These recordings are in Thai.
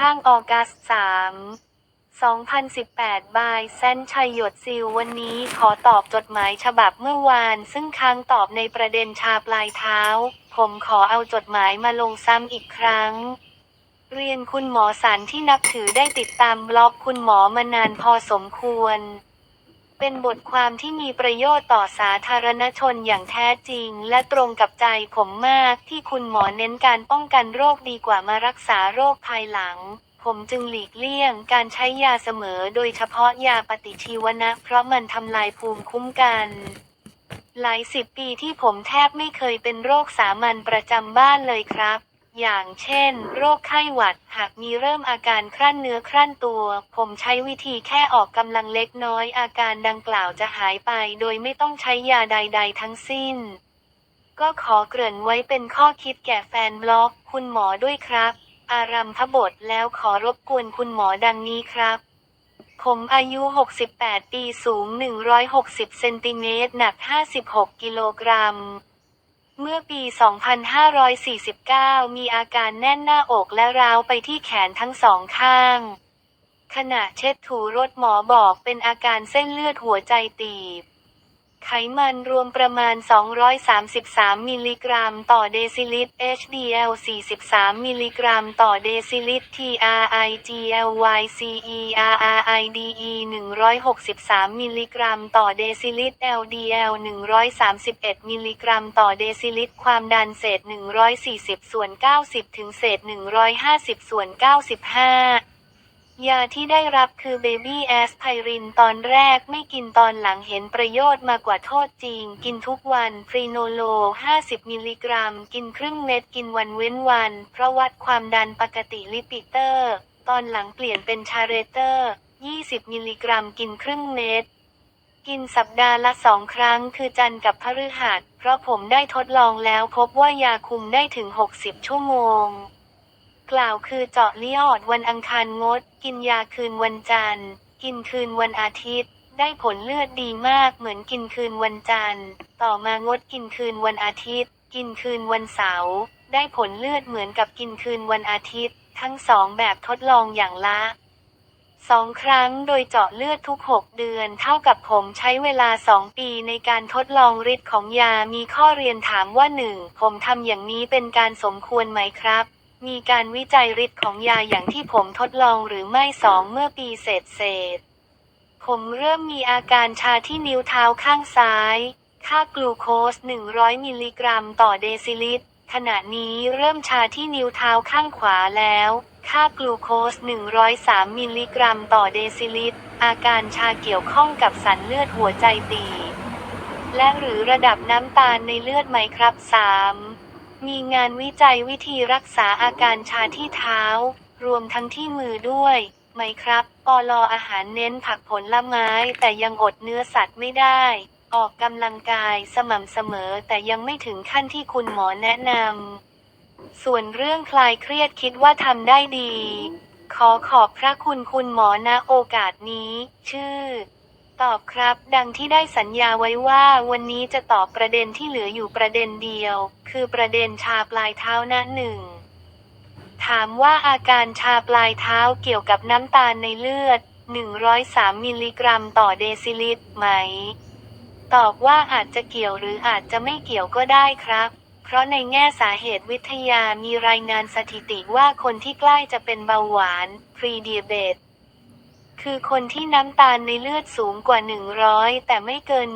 ข้างออกัสสาม2018 บายแซนชัยหยดซิลวันนี้ขอตอบจดหมายฉบับเมื่อวาน ซึ่งค้างตอบในประเด็นชาปลายเท้า ผมขอเอาจดหมายมาลงซ้ำอีกครั้ง เรียนคุณหมอสารที่นับถือได้ติดตามบล็อกคุณหมอมานานพอสมควร เป็นบทความที่มีประโยชน์ต่อสาธารณชนอย่างแท้จริง และตรงกับใจผมมากที่คุณหมอเน้นการป้องกันโรคดีกว่ามารักษาโรคภายหลัง ผมจึงหลีกเลี่ยงการใช้ยาเสมอโดยเฉพาะยาปฏิชีวนะ เพราะมันทำลายภูมิคุ้มกันหลายสิบปีที่ผมแทบไม่เคยเป็นโรคสามัญประจำบ้านเลยครับ อย่างเช่น โรคไข้หวัด หากมีเริ่มอาการครั่นเนื้อครั่นตัว ผมใช้วิธีแค่ออกกำลังเล็กน้อย อาการดังกล่าวจะหายไป โดยไม่ต้องใช้ยาใด ๆ ทั้งสิ้น ก็ขอเกริ่นไว้เป็นข้อคิดแก่แฟนบล็อก คุณหมอด้วยครับ อารัมพบทแล้วขอรบกวนคุณหมอดังนี้ครับผมอายุ 68 ปี สูง 160 เซนติเมตร หนัก 56 กิโลกรัม เมื่อปี 2549 มีอาการแน่นหน้าอกและร้าวไปที่แขนทั้งสองข้าง ขณะเช็ดถูรถหมอบอกเป็นอาการเส้นเลือดหัวใจตีบ ไขมันรวมประมาณ 233 มิลลิกรัม ต่อเดซิลิตร HDL 43 มิลลิกรัม ต่อเดซิลิตร TRIGLY CERRIDE 163 มิลลิกรัม ต่อเดซิลิตร LDL 131 มิลลิกรัม ต่อเดซิลิตร ความดันเศษ 140 ส่วน 90 ถึงเศษ 150 ส่วน 95 ยาที่ได้รับคือเบบี้แอสไพรินตอนแรกไม่กินตอนหลังเห็นประโยชน์มากกว่าโทษจริง กินทุกวันพรีโนโล 50 มิลลิกรัม กินครึ่งเม็ดกินวันเว้นวัน เพราะวัดความดันปกติลิปิเตอร์ ตอนหลังเปลี่ยนเป็นชาเรเตอร์ 20 มิลลิกรัม กินครึ่งเม็ดกินสัปดาห์ละสองครั้งคือจันทร์กับพฤหัส เพราะผมได้ทดลองแล้วพบว่ายาคุมได้ถึง 60 ชั่วโมง กล่าวคือเจาะเลี้ยอดวันอังคารงด กินยาคืนวันจันทร์ กินคืนวันอาทิตย์ ได้ผลเลือดดีมากเหมือนกินคืนวันจันทร์ ต่อมางดกินคืนวันอาทิตย์ กินคืนวันเสาร์ ได้ผลเลือดเหมือนกับกินคืนวันอาทิตย์ ทั้งสองแบบทดลองอย่างละสองครั้งโดยเจาะเลือดทุก 6 เดือนเท่ากับผมใช้เวลา 2 ปีในการทดลองฤทธิ์ของยามีข้อเรียนถามว่า 1. ผมทำอย่างนี้เป็นการสมควรไหมครับ มีการวิจัยฤทธิ์ของยาอย่างที่ผมทดลองหรือไม่สองเมื่อปีเศษเศษ ผมเริ่มมีอาการชาที่นิ้วเท้าข้างซ้าย ค่ากลูโคส 100 มิลลิกรัมต่อเดซิลิตร ขณะนี้เริ่มชาที่นิ้วเท้าข้างขวาแล้ว ค่ากลูโคส 103 มิลลิกรัมต่อเดซิลิตร อาการชาเกี่ยวข้องกับสันเลือดหัวใจตีบและหรือระดับน้ำตาลในเลือดไหมครับ 3. มีงานวิจัยวิธีรักษาอาการชาที่เท้า รวมทั้งที่มือด้วยไหมครับปลออาหารเน้นผักผลไม้ แต่ยังอดเนื้อสัตว์ไม่ได้ ออกกำลังกายสม่ำเสมอแต่ยังไม่ถึงขั้นที่คุณหมอแนะนำ ส่วนเรื่องคลายเครียดคิดว่าทำได้ดี ขอขอบพระคุณคุณหมอณโอกาสนี้ ชื่อ ตอบครับ ดังที่ได้สัญญาไว้ว่าวันนี้จะตอบประเด็นที่เหลืออยู่ประเด็นเดียว คือประเด็นชาปลายเท้านะหนึ่งถามว่าอาการชาปลายเท้าเกี่ยวกับน้ำตาลในเลือด 103 มิลลิกรัมต่อเดซิลิตรไหม ตอบว่าอาจจะเกี่ยวหรืออาจจะไม่เกี่ยวก็ได้ครับ เพราะในแง่สาเหตุวิทยามีรายงานสถิติว่าคนที่ใกล้จะเป็นเบาหวาน pre-diabetes คือคนที่น้ำตาลในเลือดสูงกว่า 100 แต่ไม่เกิน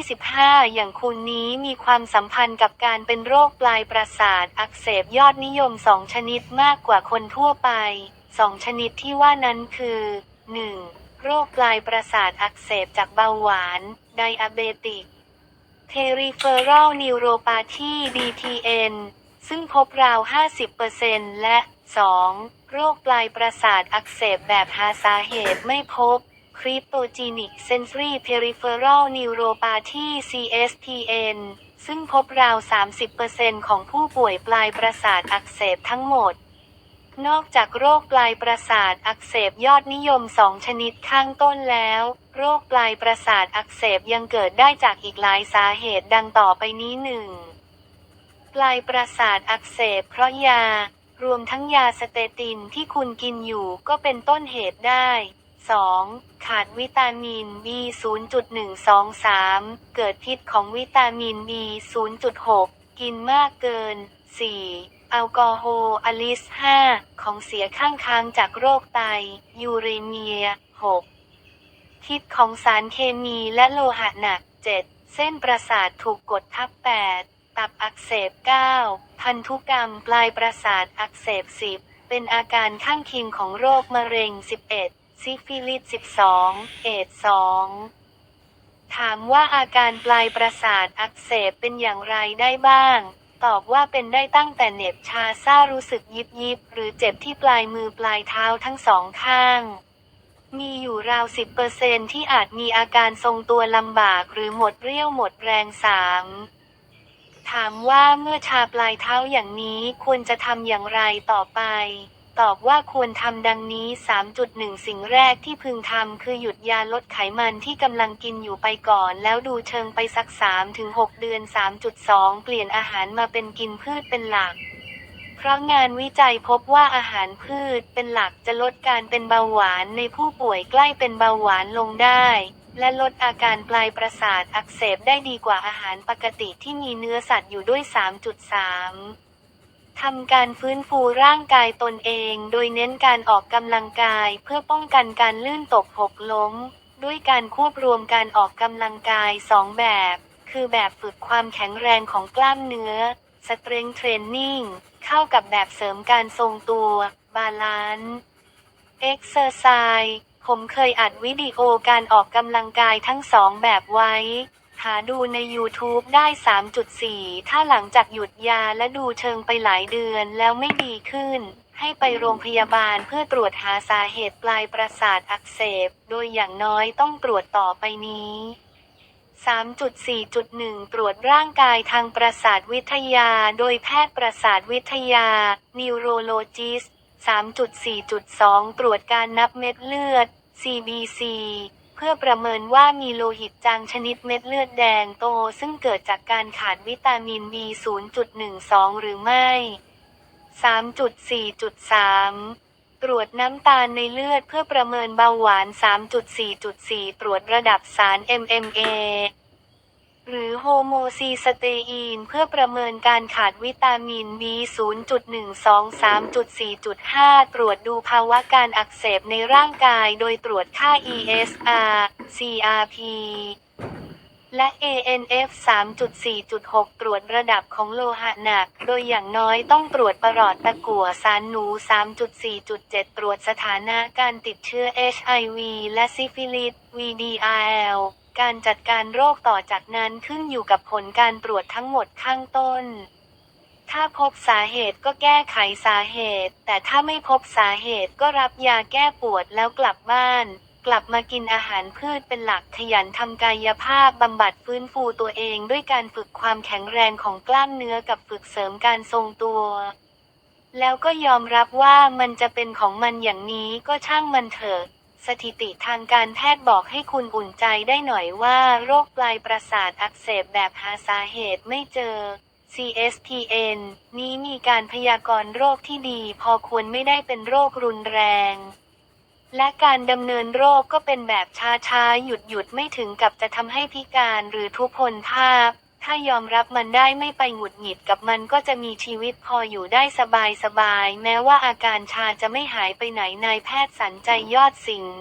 125 อย่างคุณนี้มีความสัมพันธ์กับการเป็นโรคปลายประสาทอักเสบยอดนิยม 2 ชนิดมากกว่าคนทั่วไป 2 ชนิดที่ว่านั้นคือ 1. โรคปลายประสาทอักเสบจากเบาหวาน ไดอะเบติก Peripheral Neuropathy DPN ซึ่งพบราว 50%และ 2. โรคปลายประสาทอักเสบแบบหาสาเหตุไม่พบ Cryptogenic Sensory Peripheral Neuropathy CSPN ซึ่งพบราว 30%ของผู้ป่วยปลายประสาทอักเสบทั้งหมด นอกจากโรคปลายประสาทอักเสบยอดนิยมสองชนิดข้างต้นแล้ว โรคปลายประสาทอักเสบยังเกิดได้จากอีกหลายสาเหตุดังต่อไปนี้หนึ่งปลายประสาทอักเสบเพราะยา รวมทั้งยาสเตตินที่คุณกินอยู่ก็เป็นต้นเหตุได้ 2. ขาดวิตามิน B 0.123 เกิดพิษของวิตามิน B 0.6 กินมากเกิน 4. แอลกอฮอล์อลิส 5 ของเสียข้างค้างจากโรคไต ยูเรเมีย 6. พิษของสารเคมีและโลหะหนัก 7. เส้นประสาทถูกกดทับ 8. ตับอักเสบ 9. พันธุกรรมปลายประสาทอักเสบ 10 เป็นอาการข้างเคียงของโรคมะเร็ง 11 ซิฟิลิส 12 เอดส2ถามว่าอาการปลายประสาทอักเสบเป็นอย่างไรได้บ้าง ตอบว่าเป็นได้ตั้งแต่เหน็บชาซ่ารู้สึกยิบยิบ หรือเจ็บที่ปลายมือปลายเท้าทั้งสองข้าง มีอยู่ราว 10%ที่อาจมีอาการทรงตัวลำบากหรือหมดเรี่ยวหมดแรงสาม ถามว่าเมื่อชาปลายเท้าอย่างนี้ควรจะทำอย่างไรต่อไป ตอบว่าควรทำดังนี้ 3.1 สิ่งแรกที่พึงทำคือหยุดยาลดไขมันที่กำลังกินอยู่ไปก่อน แล้วดูเชิงไปสัก 3-6 เดือน 3.2 เปลี่ยนอาหารมาเป็นกินพืชเป็นหลักเพราะงานวิจัยพบว่าอาหารพืชเป็นหลักจะลดการเป็นเบาหวานในผู้ป่วยใกล้เป็นเบาหวานลงได้ และลดอาการปลายประสาทอักเสบได้ดีกว่าอาหารปกติที่มีเนื้อสัตว์อยู่ด้วย 3.3 ทำการฟื้นฟูร่างกายตนเองโดยเน้นการออกกำลังกายเพื่อป้องกันการลื่นตกหกล้ม ด้วยการควบรวมการออกกำลังกายสองแบบ คือแบบฝึกความแข็งแรงของกล้ามเนื้อ strength training เข้ากับแบบเสริมการทรงตัว balance exercise ผมเคยอัดวิดีโอการออกกำลังกายทั้งสองแบบไว้ หาดูใน YouTube ได้ 3.4 ถ้าหลังจากหยุดยาและดูเชิงไปหลายเดือนแล้วไม่ดีขึ้น ให้ไปโรงพยาบาลเพื่อตรวจหาสาเหตุปลายประสาทอักเสบ โดยอย่างน้อยต้องตรวจต่อไปนี้ 3.4.1 ตรวจร่างกายทางประสาทวิทยา โดยแพทย์ประสาทวิทยา Neurologist 3.4.2 ตรวจการนับเม็ดเลือด CBC เพื่อประเมินว่ามีโลหิตจางชนิดเม็ดเลือดแดงโต ซึ่งเกิดจากการขาดวิตามิน B 0.12 หรือไม่ 3.4.3 ตรวจน้ำตาลในเลือดเพื่อประเมินเบาหวาน 3.4.4 ตรวจระดับสาร MMA หรือโฮโมซีสเตอีนเพื่อประเมินการขาดวิตามิน B 0.123.4.5 ตรวจดูภาวะการอักเสบในร่างกายโดยตรวจค่า ESR CRP และ ANF 3.4.6 ตรวจระดับของโลหะหนัก โดยอย่างน้อยต้องตรวจประหลอดตะกั่วสารหนู 3.4.7 ตรวจสถานะการติดเชื้อ HIV และซิฟิลิส VDRL การจัดการโรคต่อจากนั้นขึ้นอยู่กับผลการตรวจทั้งหมดข้างต้น ถ้าพบสาเหตุก็แก้ไขสาเหตุ แต่ถ้าไม่พบสาเหตุก็รับยาแก้ปวดแล้วกลับบ้าน กลับมากินอาหารพืชเป็นหลักขยันทำกายภาพบำบัดฟื้นฟูตัวเองด้วยการฝึกความแข็งแรงของกล้ามเนื้อกับฝึกเสริมการทรงตัวแล้วก็ยอมรับว่ามันจะเป็นของมันอย่างนี้ก็ช่างมันเถอะ สถิติทางการแพทย์บอกให้คุณอุ่นใจได้หน่อยว่า โรคปลายประสาทอักเสบแบบหาสาเหตุไม่เจอ CSPN นี้มีการพยากรณ์โรคที่ดี พอควรไม่ได้เป็นโรครุนแรง และการดำเนินโรคก็เป็นแบบช้าๆ หยุดหยุดไม่ถึงกับจะทำให้พิการหรือทุพพลภาพ ถ้ายอมรับมันได้ไม่ไปหงุดหงิดกับมันก็จะมีชีวิตพออยู่ได้สบายๆแม้ว่าอาการชาจะไม่หายไปไหนนายแพทย์สันใจยอดสิงห์